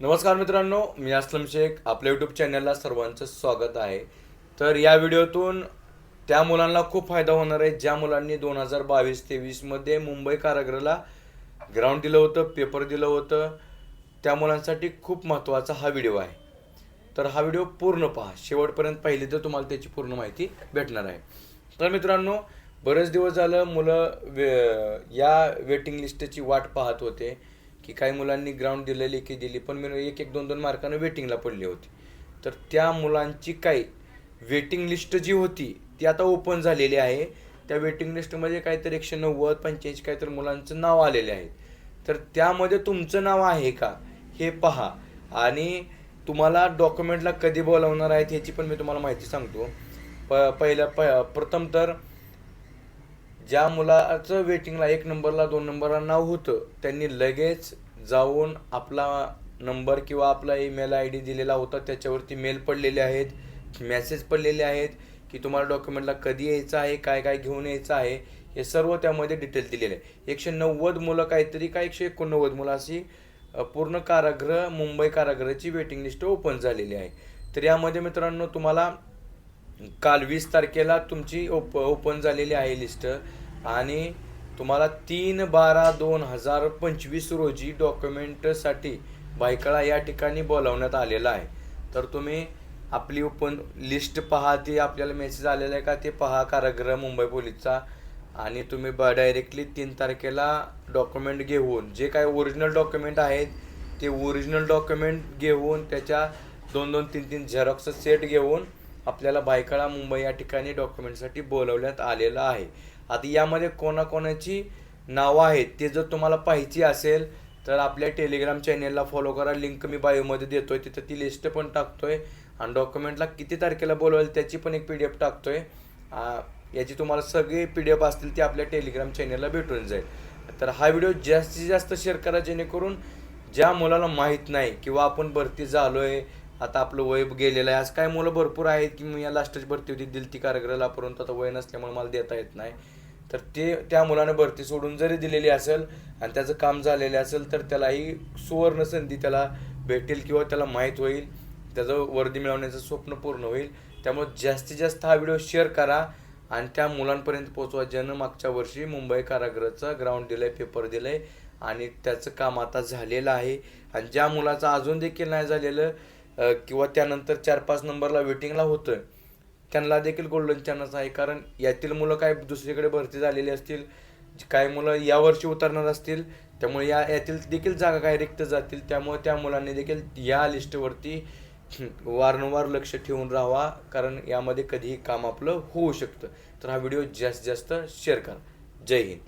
नमस्कार मित्रांनो मी असलम शेख. आपल्या यूट्यूब चॅनलला सर्वांचं स्वागत आहे. तर या व्हिडिओतून त्या मुलांना खूप फायदा होणार आहे. ज्या मुलांनी दोन हजार बावीस तेवीसमध्ये मुंबई कारागृहाला ग्राउंड दिलं होतं पेपर दिलं होतं त्या मुलांसाठी खूप महत्त्वाचा हा व्हिडिओ आहे. तर हा व्हिडिओ पूर्ण पहा. शेवटपर्यंत पाहिली तर तुम्हाला त्याची पूर्ण माहिती भेटणार आहे. तर मित्रांनो बरेच दिवस झालं मुलं वे या वेटिंग लिस्टची वाट पाहत होते. की काही मुलांनी ग्राउंड दिलेली की दिली. पण मी एक एक दोन दोन मार्कानं वेटिंगला पडली होती. तर त्या मुलांची काही वेटिंग लिस्ट जी होती ती आता ओपन झालेली आहे. त्या वेटिंग लिस्टमध्ये काहीतरी एकशे नव्वद पंच्याऐंशी काहीतरी मुलांचं नाव आलेले आहे. तर त्यामध्ये तुमचं नाव आहे का? हे पहा. आणि तुम्हाला डॉक्युमेंटला कधी बोलावणार आहेत ह्याची पण मी तुम्हाला माहिती सांगतो. प पहिल्या प प्रथम तर ज्या मुलाचं वेटिंगला एक नंबरला दोन नंबरला नाव होतं त्यांनी लगेच जाऊन आपला नंबर किंवा आपला ईमेल आय डी दिलेला होता त्याच्यावरती मेल पडलेले आहेत मेसेज पडलेले आहेत की तुम्हाला डॉक्युमेंटला कधी यायचं आहे काय काय घेऊन यायचं आहे हे सर्व त्यामध्ये डिटेल दिलेले आहे. एकशे नव्वद मुलं काहीतरी का एकशे एकोणनव्वद मुलं अशी पूर्ण कारागृह मुंबई कारागृहाची वेटिंग लिस्ट ओपन झालेली आहे. तर यामध्ये मित्रांनो तुम्हाला काल वीस तारखेला तुमची ओप ओपन झालेली आहे लिस्ट आणि तुम्हाला तीन बारा दोन हजार पंचवीस रोजी डॉक्युमेंटसाठी बायकळा या ठिकाणी बोलावण्यात आलेला आहे. तर तुम्ही आपली ओपन लिस्ट पहा ती आपल्याला मेसेज आलेला आहे का ते पहा कारागृह मुंबई पोलीसचा. आणि तुम्ही ब डायरेक्टली तीन तारखेला डॉक्युमेंट घेऊन जे काय ओरिजिनल डॉक्युमेंट आहेत ते ओरिजिनल डॉक्युमेंट घेऊन त्याच्या दोन दोन तीन तीन झेरॉक्स सेट घेऊन आपल्याला बायकाळा मुंबई या ठिकाणी डॉक्युमेंटसाठी बोलवण्यात आलेलं आहे. आता यामध्ये कोणाकोणाची नावं आहेत ते जर तुम्हाला पाहिजे असेल तर आपल्या टेलिग्राम चॅनेलला फॉलो करा. लिंक मी बायोमध्ये देतो आहे तिथं ती लिस्ट पण टाकतो आहे आणि डॉक्युमेंटला किती तारखेला बोलवेल त्याची पण एक पी डी एफ टाकतो आहे याची तुम्हाला सगळी पी डी एफ असतील ती आपल्या टेलिग्राम चॅनेलला भेटून जाईल. तर हा व्हिडिओ जास्तीत जास्त शेअर करा जेणेकरून ज्या मुलाला माहीत नाही किंवा आपण भरती झालो आहे आता आपलं वय गेलेलं आहे. आज काय मुलं भरपूर आहेत की मी या लास्टची भरती होती. दिलती कारागृहाला परंतु आता वय नसल्यामुळे मला देता येत नाही. तर ते त्या मुलानं भरती सोडून जरी दिलेली असेल आणि त्याचं काम झालेलं असेल तर त्यालाही सुवर्ण संधी त्याला भेटेल किंवा त्याला माहीत होईल. त्याचं वर्दी मिळवण्याचं स्वप्न पूर्ण होईल. त्यामुळे जास्तीत जास्त हा व्हिडिओ शेअर करा आणि त्या मुलांपर्यंत पोहोचवा. ज्यानं मागच्या वर्षी मुंबई कारागृहाचं ग्राउंड दिलंय पेपर दिलंय आणि त्याचं काम आता झालेलं आहे. आणि ज्या मुलाचं अजून देखील नाही झालेलं किंवा त्यानंतर चार पाच नंबरला वेटिंगला होतं त्यांना देखील गोल्डन चान्स आहे. कारण यातील मुलं काय दुसरीकडे भरती झालेली असतील काही मुलं यावर्षी उतरणार असतील त्यामुळे या यातील देखील जागा काही रिक्त जातील त्यामुळे त्या मुलांनी देखील या लिस्टवरती वारंवार लक्ष ठेवून राहावा. कारण यामध्ये कधीही काम आपलं होऊ शकतं. तर हा व्हिडिओ जास्तीत जास्त शेअर करा. जय हिंद.